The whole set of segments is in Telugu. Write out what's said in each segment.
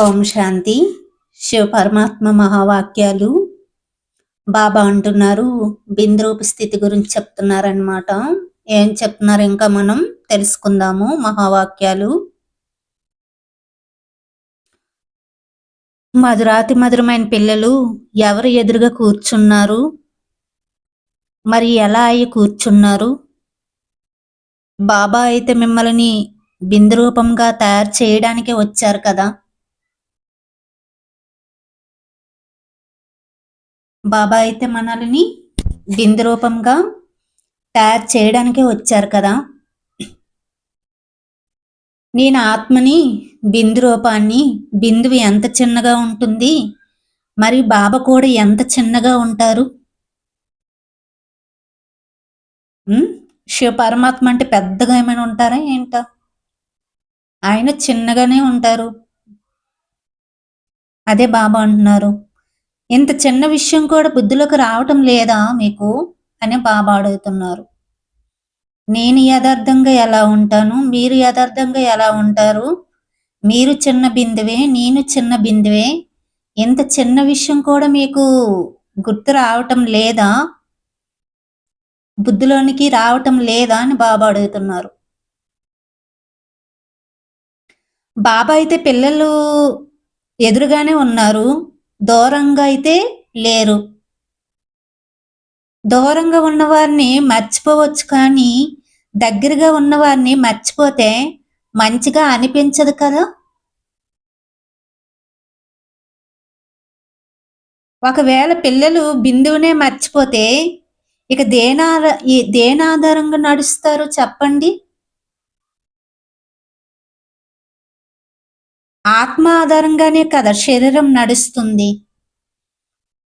ఓం శాంతి. శివ పరమాత్మ మహావాక్యాలు. బాబా అంటున్నారు బింద్రూప స్థితి గురించి చెప్తున్నారనమాట ఏం చెప్తున్నారు ఇంకా మనం? తెలుసుకుందాము మహావాక్యాలు. మధురాతి మధురమైన పిల్లలు ఎవరు ఎదురుగా కూర్చున్నారు? మరి ఎలా అయి కూర్చున్నారు? బాబా అయితే మిమ్మల్ని బిందు రూపంగా తయారు చేయడానికి వచ్చారు కదా. బాబా అయితే మనల్ని బిందు రూపంగా తయారు చేయడానికే వచ్చారు కదా. నేను ఆత్మని బిందు రూపాన్ని బిందువు ఎంత చిన్నగా ఉంటుంది మరి బాబా కూడా ఎంత చిన్నగా ఉంటారు? శివ పరమాత్మ అంటే పెద్దగా ఏమైనా ఉంటారా ఏంట? ఆయన చిన్నగానే ఉంటారు. అదే బాబా అంటున్నారు. ఇంత చిన్న విషయం కూడా బుద్ధిలోకి రావటం లేదా మీకు? అని బాబా అడుగుతున్నారు. నేను యథార్థంగా ఎలా ఉంటాను? మీరు యథార్థంగా ఎలా ఉంటారు? మీరు చిన్న బిందువే నేను చిన్న బిందువే. ఇంత చిన్న విషయం కూడా మీకు గుర్తు రావటం లేదా? బుద్ధిలోనికి రావటం లేదా అని బాబా అడుగుతున్నారు. బాబా అయితే పిల్లలు ఎదురుగానే ఉన్నారు. దూరంగా అయితే లేరు. దూరంగా ఉన్నవారిని మర్చిపోవచ్చు కానీ దగ్గరగా ఉన్నవారిని మర్చిపోతే మంచిగా అనిపించదు కదా? ఒకవేళ పిల్లలు బిందువునే మర్చిపోతే ఇక దేనా దేనాధారంగా నడుస్తారు చెప్పండి? ఆత్మ ఆధారంగానే కదా శరీరం నడుస్తుంది.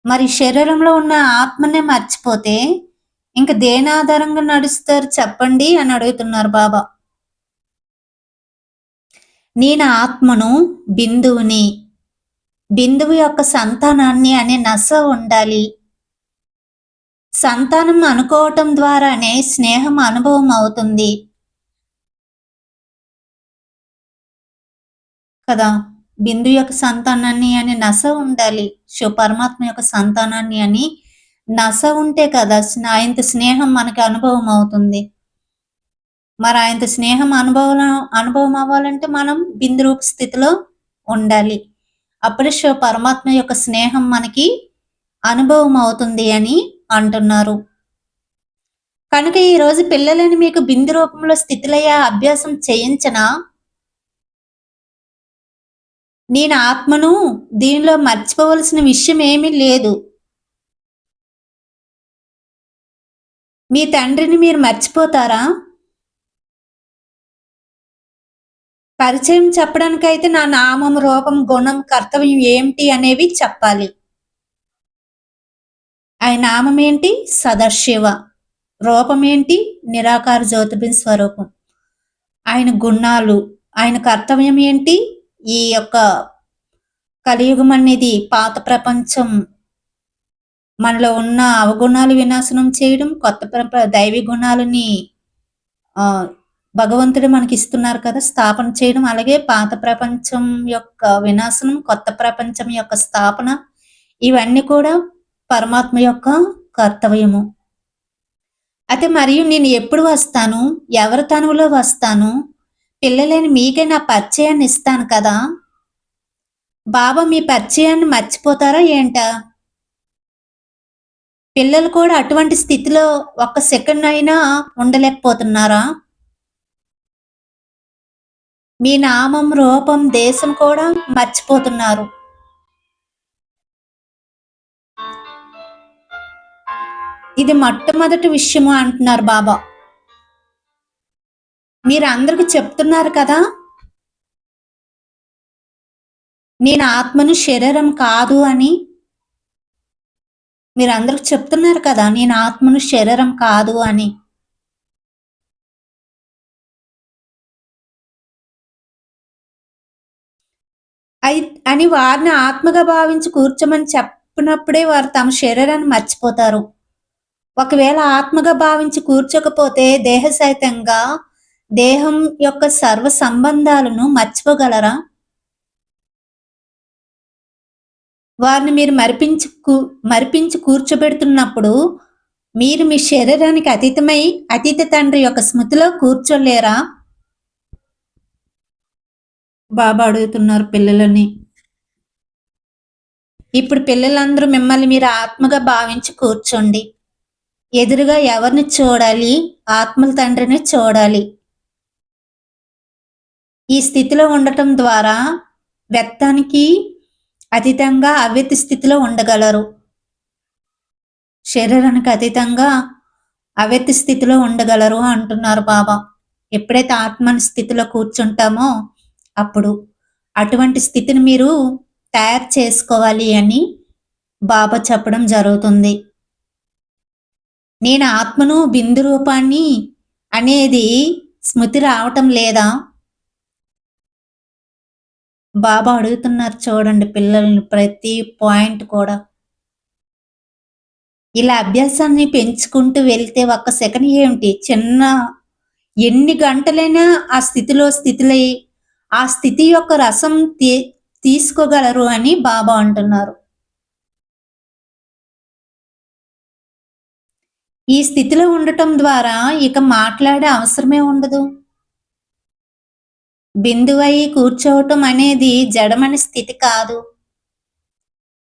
మరి శరీరంలో ఉన్న ఆత్మనే మర్చిపోతే ఇంకా దేని ఆధారంగా నడుస్తారు చెప్పండి అని అడుగుతున్నారు బాబా. నేను ఆత్మను బిందువుని బిందువు యొక్క సంతానాన్ని అనే నస ఉండాలి. సంతానం అనుకోవటం ద్వారానే స్నేహం అనుభవం అవుతుంది. కదా? బిందు యొక్క సంతానాన్ని అని నస ఉండాలి. శివ పరమాత్మ యొక్క సంతానాన్ని అని నస ఉంటే కదా ఆయనత స్నేహం మనకి అనుభవం అవుతుంది. మరి ఆయనత స్నేహం అనుభవం అనుభవం అవ్వాలంటే మనం బిందు రూప స్థితిలో ఉండాలి. అప్పుడే శివ పరమాత్మ యొక్క స్నేహం మనకి అనుభవం అవుతుంది అని అంటున్నారు. కనుక ఈరోజు పిల్లలని మీకు బిందు రూపంలో స్థితిలయ్యే అభ్యాసం చేయించినా నేను ఆత్మను దీనిలో మర్చిపోవలసిన విషయం ఏమీ లేదు. మీ తండ్రిని మీరు మర్చిపోతారా? పరిచయం చెప్పడానికైతే నా నామం రూపం గుణం కర్తవ్యం ఏమిటి అనేవి చెప్పాలి. ఆయన నామం ఏంటి? సదాశివ. రూపం ఏంటి? నిరాకార జ్యోతిబిన్ స్వరూపం. ఆయన గుణాలు ఆయన కర్తవ్యం ఏంటి? ఈ యొక్క కలియుగం అనేది పాత ప్రపంచం మనలో ఉన్న అవగుణాలు వినాశనం చేయడం కొత్త దైవీ గుణాలని భగవంతుడు మనకి ఇస్తున్నారు కదా స్థాపన చేయడం అలాగే పాత ప్రపంచం యొక్క వినాశనం కొత్త ప్రపంచం యొక్క స్థాపన ఇవన్నీ కూడా పరమాత్మ యొక్క కర్తవ్యము. అయితే మరియు నేను ఎప్పుడు వస్తాను? ఎవరి తనువులో వస్తాను? పిల్లలేని మీకే నా పరిచయాన్ని ఇస్తాను కదా? బాబా మీ పరిచయాన్ని మర్చిపోతారా ఏంటా? పిల్లలు కూడా అటువంటి స్థితిలో ఒక్క సెకండ్ అయినా ఉండలేకపోతున్నారా? మీ నామం రూపం దేశం కూడా మర్చిపోతున్నారు. ఇది మొట్టమొదటి విషయము అంటున్నారు బాబా. మీరు అందరికి చెప్తున్నారు కదా? నేను ఆత్మను శరీరం కాదు అని. మీరు అందరికి చెప్తున్నారు కదా నేను ఆత్మను శరీరం కాదు అని. అని వారిని ఆత్మగా భావించి కూర్చోమని చెప్పినప్పుడే వారు తమ శరీరాన్ని మర్చిపోతారు. ఒకవేళ ఆత్మగా భావించి కూర్చోకపోతే దేహ సహితంగా దేహం యొక్క సర్వ సంబంధాలను మర్చిపోగలరా? వారిని మీరు మరిపించు కూ- మరిపించి కూర్చోబెడుతున్నప్పుడు మీరు మీ శరీరానికి అతీతమై అతీత తండ్రి యొక్క స్మృతిలో కూర్చోలేరా? బాబా అడుగుతున్నారు పిల్లలని. ఇప్పుడు పిల్లలందరూ మిమ్మల్ని మీరు ఆత్మగా భావించి కూర్చోండి. ఎదురుగా ఎవరిని చూడాలి? ఆత్మల తండ్రిని చూడాలి. ఈ స్థితిలో ఉండటం ద్వారా వ్యక్తానికి అతీతంగా అవ్యతి స్థితిలో ఉండగలరు. శరీరానికి అతీతంగా అవ్యతి స్థితిలో ఉండగలరు అంటున్నారు బాబా. ఎప్పుడైతే ఆత్మని స్థితిలో కూర్చుంటామో అప్పుడు అటువంటి స్థితిని మీరు తయారు చేసుకోవాలి అని బాబా చెప్పడం జరుగుతుంది. నేను ఆత్మను బిందు రూపాన్ని అనేది స్మృతి రావటం లేదా? బాబా అడుగుతున్నారు చూడండి పిల్లల్ని ప్రతి పాయింట్ కూడా. ఇలా అభ్యాసాన్ని పెంచుకుంటూ వెళ్తే ఒక్క సెకండ్ ఏమిటి? చిన్న ఎన్ని గంటలైనా ఆ స్థితిలో స్థితిలై ఆ స్థితి యొక్క రసం తీ- తీసుకోగలరు అని బాబా అంటున్నారు. ఈ స్థితిలో ఉండటం ద్వారా ఇక మాట్లాడే అవసరమే ఉండదు. బిందువై కూర్చోవటం అనేది జడమని స్థితి కాదు.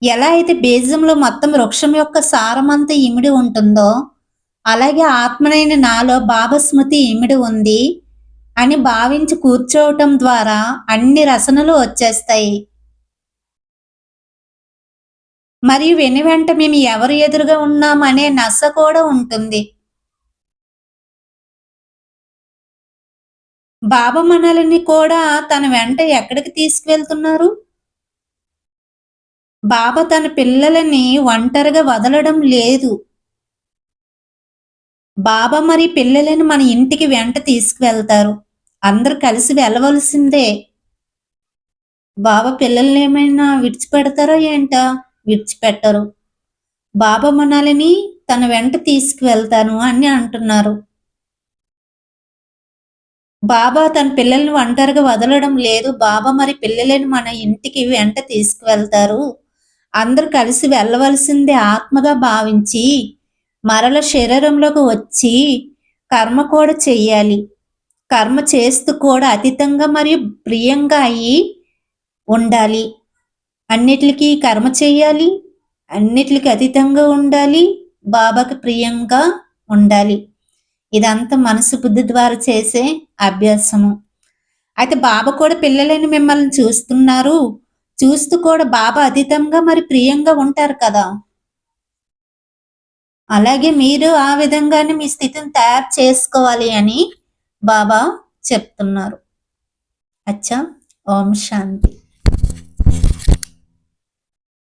ఎలా అయితే బీజంలో మొత్తం వృక్షం యొక్క సారమంతా ఇమిడి ఉంటుందో అలాగే ఆత్మనైన నాలో భావస్మృతి ఇమిడి ఉంది అని భావించి కూర్చోవటం ద్వారా అన్ని రసనలు వచ్చేస్తాయి. మరియు వెను వెంట మేము ఎవరు ఎదురుగా ఉన్నాం అనే నస కూడా ఉంటుంది. బాబా మనల్ని కూడా తన వెంట ఎక్కడికి తీసుకువెళ్తున్నారు? బాబా తన పిల్లలని ఒంటరిగా వదలడం లేదు. బాబా మరి పిల్లలని మన ఇంటికి వెంట తీసుకువెళ్తారు. అందరు కలిసి వెళ్ళవలసిందే. బాబా పిల్లల్ని ఏమైనా విడిచిపెడతారో ఏంటా విడిచిపెట్టరు. బాబా మనల్ని తన వెంట తీసుకువెళ్తాను అని అంటున్నారు. బాబా తన పిల్లల్ని ఒంటరిగా వదలడం లేదు. బాబా మరి పిల్లలని మన ఇంటికి వెంట తీసుకువెళ్తారు. అందరు కలిసి వెళ్ళవలసిందే ఆత్మగా భావించి మరల శరీరంలోకి వచ్చి కర్మ కూడా చెయ్యాలి. కర్మ చేస్తూ కూడా అతీతంగా మరియు ప్రియంగా అయ్యి ఉండాలి. అన్నిటికీ కర్మ చేయాలి అన్నిటికి అతీతంగా ఉండాలి. బాబాకి ప్రియంగా ఉండాలి. ఇదంతా మనసు బుద్ధి ద్వారా చేసే అభ్యాసము. అయితే బాబా కూడా పిల్లలని మిమ్మల్ని చూస్తున్నారు. చూస్తూ కూడా బాబా అతీతంగా మరి ప్రియంగా ఉంటారు కదా. అలాగే మీరు ఆ విధంగానే మీ స్థితిని తయారు చేసుకోవాలి అని బాబా చెప్తున్నారు. అచ్చా ఓం శాంతి.